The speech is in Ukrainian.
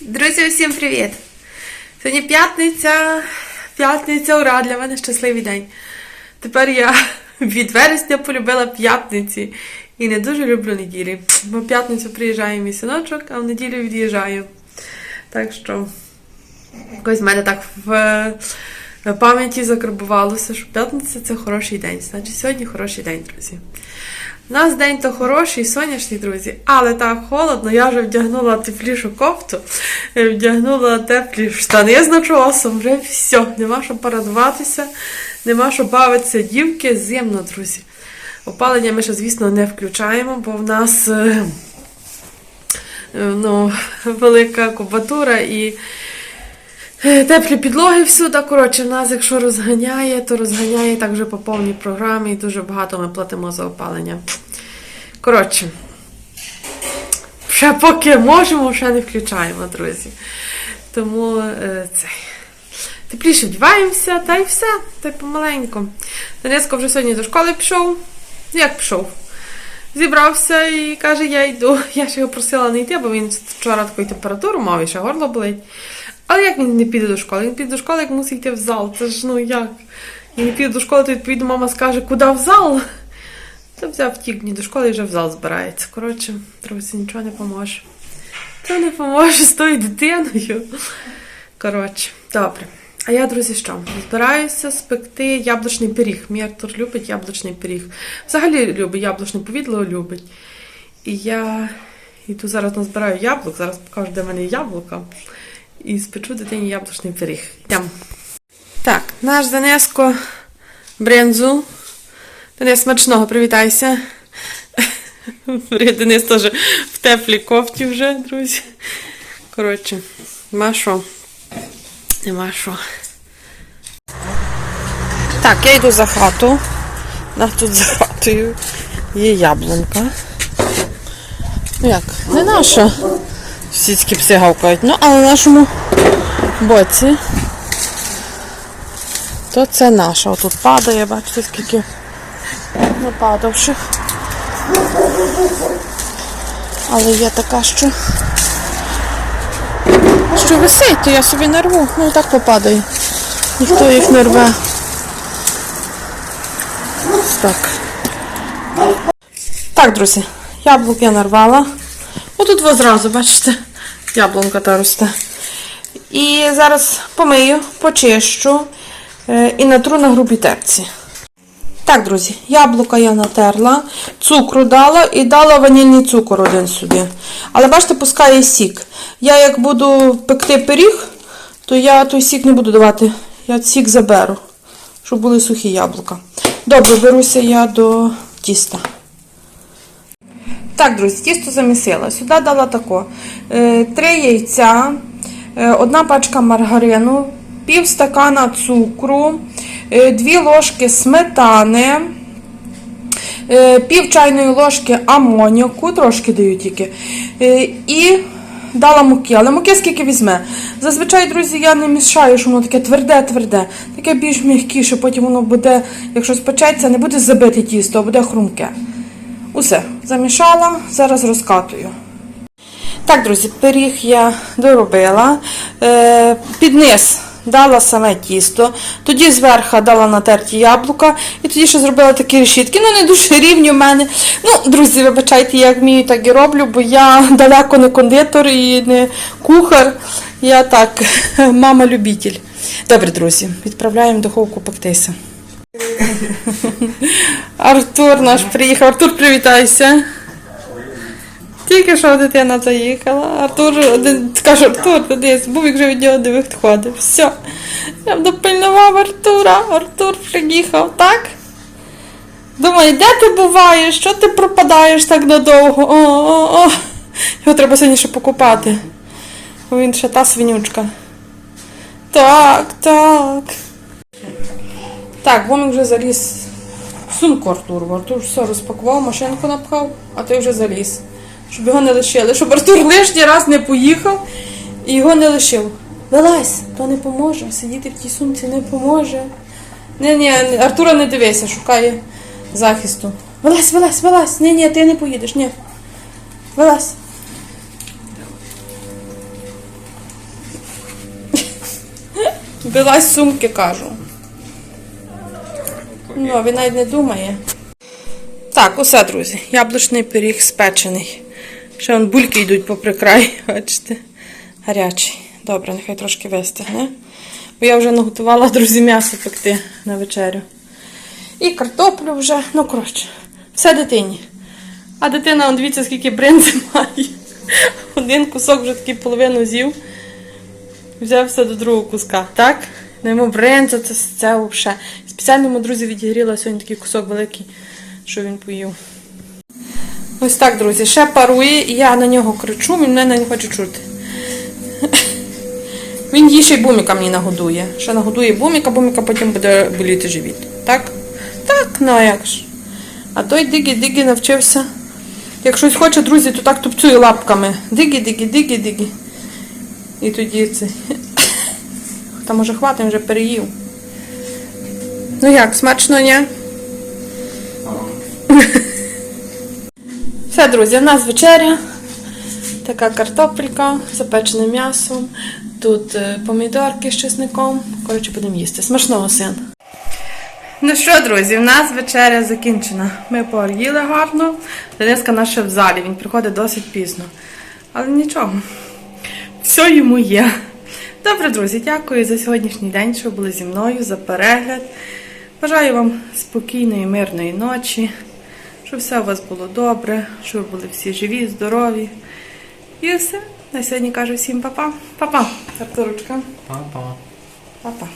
Друзі, всім привіт! Сьогодні п'ятниця. П'ятниця, ура, для мене щасливий день. Тепер я від вересня полюбила п'ятниці і не дуже люблю неділі. Бо п'ятницю приїжджає мій синочок, а в неділю від'їжджаю. Так що якось в мене так в пам'яті закарбувалося, що п'ятниця це хороший день. Значить, сьогодні хороший день, друзі. У нас день то хороший, сонячний, друзі, але так холодно. Я вже вдягнула теплішу кофту, е, вдягнула теплі штани з начосом, вже все, нема що порадуватися, нема що бавитися дівки, зимно, друзі. Опалення ми ще, звісно, не включаємо, бо в нас е, е, ну, велика кубатура і теплі підлоги всюди. Коротше, в нас, якщо розганяє, то розганяє так вже по повній програмі і дуже багато ми платимо за опалення. Коротше, ще поки можемо, ще не включаємо, друзі. Тому е, це. Тепліше вдіваємося, та й все, та й помаленьку. Дениско вже сьогодні до школи пішов. Як пішов? Зібрався і каже, я йду. Я ще його просила не йти, бо він вчора таку температуру мав і ще горло болить. Але як він не піде до школи? Він піде до школи, як мусить йти в зал. Це ж ну як? Він піде до школи, то відповідно мама скаже, куди в зал? То взяв втік ні до школи і вже в зал збирається. Коротше, друзі, нічого не поможе. Це не поможе з тою дитиною. Коротше, добре. А я, друзі, що? Збираюся спекти яблучний пиріг. Мій Артур любить яблучний пиріг. Взагалі любить яблучне повідло, любить. І я йду зараз назбираю яблук, зараз покажу, де в мене яблука. І спечу дитині яблучний пиріг. Йдемо. Так, наш Дениско брензу. Денис, смачного, привітайся. Привіт, Денис теж в теплій кофті вже, друзі. Коротше, нема що. Нема що. Так, я йду за хату. Нас тут за хатою є яблунка. Ну як, не наша. Сільські пси гавкають. Ну, але в нашому боці. То це наша. Отут падає, бачите, скільки нападавших. Але є така, що. Що висить, то я собі не рву. Ну так попадає. Ніхто їх не рве. Так. Так, друзі, яблук я нарвала. Отут ви зразу, бачите, яблунка та росте. І зараз помию, почищу е, і натру на грубій терці. Так, друзі, яблука я натерла, цукру дала і дала ванільний цукор один сюди. Але бачите, пускає сік. Я як буду пекти пиріг, то я той сік не буду давати. Я сік заберу, щоб були сухі яблука. Добре, беруся я до тіста. Так, друзі, тісто замісила. Сюди дала тако. Е, Три яйця, е, одна пачка маргарину, пів стакана цукру, е, дві ложки сметани, е, пів чайної ложки амоніаку, трошки даю тільки. е, І дала муки. Але муки скільки візьме. Зазвичай, друзі, я не мішаю, що воно таке тверде-тверде. Таке більш м'якіше, потім воно буде, якщо спечеться, не буде забите тісто, а буде хрумке. Усе, замішала, зараз розкатую. Так, друзі, пиріг я доробила. Під низ дала саме тісто, тоді зверху дала натерті яблука, і тоді ще зробила такі решітки. Ну, не дуже рівні в мене. Ну, друзі, вибачайте, я як вмію, так і роблю, бо я далеко не кондитор і не кухар. Я так, мама-любитель. Добре, друзі, відправляємо духовку пектися. Артур наш приїхав. Артур, привітайся. Тільки що дитина заїхала. Артур один каже, Артур, ти десь, був вже від нього не відходив. Все. Я допильнував Артура. Артур приїхав, так? Думаю, де ти буваєш? Що ти пропадаєш так надовго? О, о, о. Його треба сьогодні ще покупати. Він ще та свинючка. Так, так. Так, Вомик вже заліз в сумку Артуру. Артур все розпакував, машинку напхав, а той вже заліз. Щоб його не лишили. Щоб Артур лишній раз не поїхав і його не лишив. Вилазь, то не поможе. Сидіти в тій сумці не поможе. Ні, ні, Артура не дивися, шукає захисту. Вилазь, вилазь, вилазь. Ні, ні, ти не поїдеш, ні. Вилазь. Вилазь сумки, кажу. Ну, він навіть не думає. Так, усе, друзі. Яблучний пиріг спечений. Ще вон бульки йдуть попри край, бачите. Гарячий. Добре, нехай трошки вистигне. Бо я вже наготувала, друзі, м'ясо пекти на вечерю. І картоплю вже. Ну, коротше, все дитині. А дитина, он дивіться, скільки бринзи має. Один кусок вже такий половину з'їв. Взявся до другого куска, так? Ну йому бринза, це, це взагалі. Спеціально друзі, відігріла сьогодні такий кусок великий, що він поїв. Ось так, друзі, ще парує, і я на нього кричу, він мене не хоче чути. Він її ще й буміка мені нагодує. Ще нагодує буміка, буміка потім буде боліти живіт. Так? Так, ну як ж. А той дигі-дигі навчився. Як щось хоче, друзі, то так тупцює лапками. Дигі-дигі-дигі-дигі. І тоді це. Та може хватить, вже переїв. Ну як, смачно, ні? Все, друзі, в нас вечеря. Така картопелька з запеченим м'ясом. Тут е, помідорки з чесником. Коротше, будемо їсти. Смачного син. Ну що, друзі, в нас вечеря закінчена. Ми поїли гарно. Дениска наша в залі, він приходить досить пізно. Але нічого. Все йому є. Добре, друзі, дякую за сьогоднішній день, що були зі мною, за перегляд. Бажаю вам спокійної, мирної ночі, щоб все у вас було добре, щоб ви були всі живі, здорові. І все. На сьогодні кажу всім па-па. Па-па, Артурочка. Папа. Па-па.